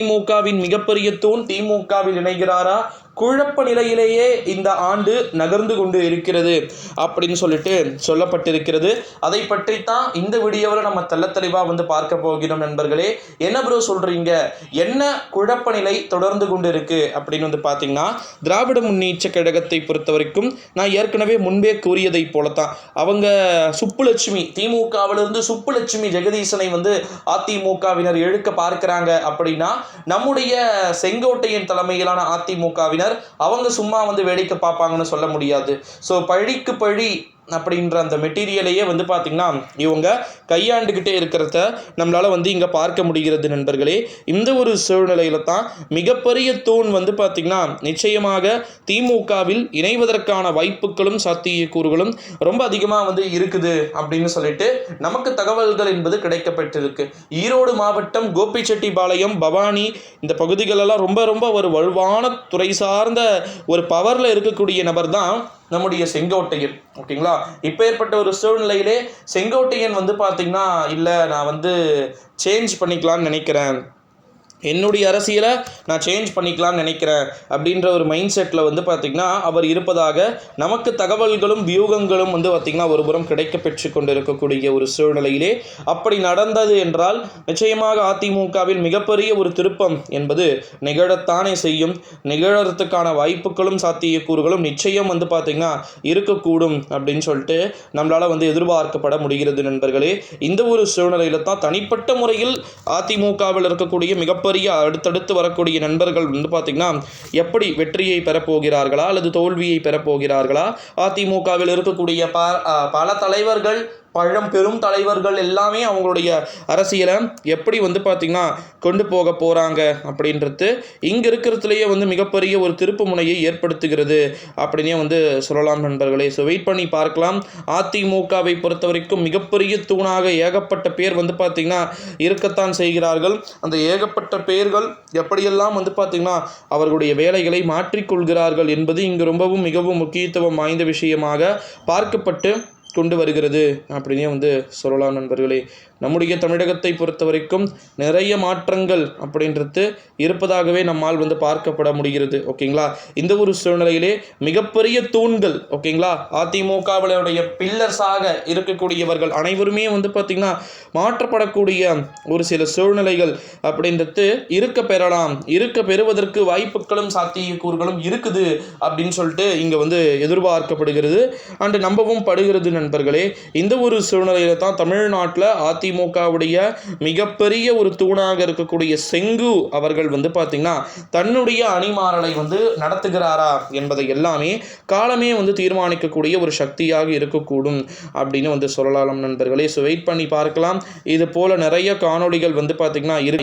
திமுகவின் மிகப்பெரிய தூண் திமுகவில் இணைகிறாரா? குழப்ப நிலையிலேயே இந்த ஆண்டு நகர்ந்து கொண்டு இருக்கிறது அப்படின்னு சொல்லிட்டு சொல்லப்பட்டிருக்கிறது. அதை பற்றி தான் இந்த வீடியோவில் நம்ம தெள்ளத்தெளிவாக வந்து பார்க்க போகிறோம் நண்பர்களே. என்ன ப்ரோ சொல்கிறீங்க என்ன குழப்ப நிலை தொடர்ந்து கொண்டு இருக்கு அப்படின்னு வந்து பார்த்தீங்கன்னா திராவிட முன்னேற்ற கழகத்தை பொறுத்த வரைக்கும் நான் ஏற்கனவே முன்பே கூறியதை போலத்தான். அவங்க சுப்புலட்சுமி திமுகவிலிருந்து சுப்புலட்சுமி ஜெகதீசனை வந்து அதிமுகவினர் எழுக்க பார்க்கிறாங்க அப்படின்னா நம்முடைய செங்கோட்டையின் தலைமையிலான அதிமுகவினர் அவங்க சும்மா வந்து வேடிக்கை பார்ப்பாங்கன்னு சொல்ல முடியாது. ஸோ பழிக்கு பழி அப்படின்ற அந்த மெட்டீரியலையே வந்து பார்த்திங்கன்னா இவங்க கையாண்டுக்கிட்டே இருக்கிறத நம்மளால் வந்து இங்கே பார்க்க முடிகிறது நண்பர்களே. இந்த ஒரு சூழ்நிலையில் தான் மிகப்பெரிய தூண் வந்து பார்த்திங்கன்னா நிச்சயமாக திமுகவில் இணைவதற்கான வாய்ப்புகளும் சாத்தியக்கூறுகளும் ரொம்ப அதிகமாக வந்து இருக்குது அப்படின்னு சொல்லிட்டு நமக்கு தகவல்கள் என்பது கிடைக்கப்பட்டிருக்கு. ஈரோடு மாவட்டம் கோபிச்செட்டிபாளையம் பவானி இந்த பகுதிகளெல்லாம் ரொம்ப ரொம்ப ஒரு வலுவான துறை சார்ந்த ஒரு பவரில் இருக்கக்கூடிய நபர் தான் நம்முடைய செங்கோட்டையன் ஓகேங்களா? இப்போ ஏற்பட்ட ஒரு சூழ்நிலையிலே செங்கோட்டையன் வந்து பார்த்திங்கன்னா இல்லை நான் வந்து சேஞ்ச் பண்ணிக்கலாம்னு நினைக்கிறேன். என்னுடைய அரசியலை நான் சேஞ்ச் பண்ணிக்கலாம்னு நினைக்கிறேன் அப்படின்ற ஒரு மைண்ட் செட்டில் வந்து பார்த்திங்கன்னா அவர் இருப்பதாக நமக்கு தகவல்களும் வியூகங்களும் வந்து பார்த்திங்கன்னா ஒருபுறம் கிடைக்க பெற்று கொண்டு இருக்கக்கூடிய ஒரு சூழ்நிலையிலே அப்படி நடந்தது என்றால் நிச்சயமாக அதிமுகவில் மிகப்பெரிய ஒரு திருப்பம் என்பது நிகழத்தானே செய்யும். நிகழறதுக்கான வாய்ப்புகளும் சாத்தியக்கூறுகளும் நிச்சயம் வந்து பார்த்திங்கன்னா இருக்கக்கூடும் அப்படின்னு சொல்லிட்டு நம்மளால் வந்து எதிர்பார்க்கப்பட முடிகிறது நண்பர்களே. இந்த ஒரு சூழ்நிலையில் தான் தனிப்பட்ட முறையில் அதிமுகவில் இருக்கக்கூடிய மிகப்பெரிய மிகப்பெரிய அடுத்தடுத்து வரக்கூடிய நண்பர்கள் வந்து பார்த்திங்கன்னா எப்படி வெற்றியை பெறப்போகிறார்களா அல்லது தோல்வியை பெறப்போகிறார்களா? அதிமுகவில் இருக்கக்கூடிய ப பல தலைவர்கள் பழம் பெரும் தலைவர்கள் எல்லாமே அவங்களுடைய அரசியலை எப்படி வந்து பார்த்திங்கன்னா கொண்டு போக போகிறாங்க அப்படின்றது இங்கே இருக்கிறதுலையே வந்து மிகப்பெரிய ஒரு திருப்பு முனையை ஏற்படுத்துகிறது அப்படின்னே வந்து சொல்லலாம் நண்பர்களே. ஸோ வெயிட் பண்ணி பார்க்கலாம். அதிமுகவை பொறுத்த வரைக்கும் மிகப்பெரிய தூணாக ஏகப்பட்ட பேர் வந்து பார்த்திங்கன்னா இருக்கத்தான் செய்கிறார்கள். அந்த ஏகப்பட்ட பேர்கள் எப்படியெல்லாம் வந்து பார்த்திங்கன்னா அவர்களுடைய வேலைகளை மாற்றிக்கொள்கிறார்கள் என்பது இங்கு ரொம்பவும் மிகவும் முக்கியத்துவம் வாய்ந்த விஷயமாக பார்க்கப்பட்டு கொண்டு வருகிறது அப்படின்னே வந்து சொல்லலாம் நண்பர்களே. நம்முடைய தமிழகத்தை பொறுத்த வரைக்கும் நிறைய மாற்றங்கள் அப்படின்றது இருப்பதாகவே நம்மால் வந்து பார்க்கப்பட முடிகிறது. ஓகேங்களா? இந்த ஒரு சூழ்நிலையிலே மிகப்பெரிய தூண்கள் ஓகேங்களா? அதிமுகவினுடைய பில்லர்ஸாக இருக்கக்கூடியவர்கள் அனைவருமே வந்து பார்த்திங்கன்னா மாற்றப்படக்கூடிய ஒரு சில சூழ்நிலைகள் அப்படின்றது இருக்க பெறலாம் இருக்க பெறுவதற்கு வாய்ப்புகளும் சாத்தியக்கூறுகளும் இருக்குது அப்படின்னு சொல்லிட்டு இங்கே வந்து எதிர்பார்க்கப்படுகிறது. அண்டு நம்பவும் படுகிறது நண்பர்களே இந்த ஒரு சூழ்நிலையில தான் தமிழ்நாட்டில் அதிமுகவுடைய மிகப்பெரிய ஒரு தூணாக இருக்கக்கூடிய செங்கு அவர்கள் வந்து பார்த்திங்கன்னா தன்னுடைய அணிமாறலை வந்து நடத்துகிறாரா என்பதை எல்லாமே காலமே வந்து தீர்மானிக்கக்கூடிய ஒரு சக்தியாக இருக்கக்கூடும் அப்படின்னு வந்து சொல்லலாம் நண்பர்களே. ஸோ வெயிட் பண்ணி பார்க்கலாம். இது போல் நிறைய காணொளிகள் வந்து பார்த்திங்கன்னா இரு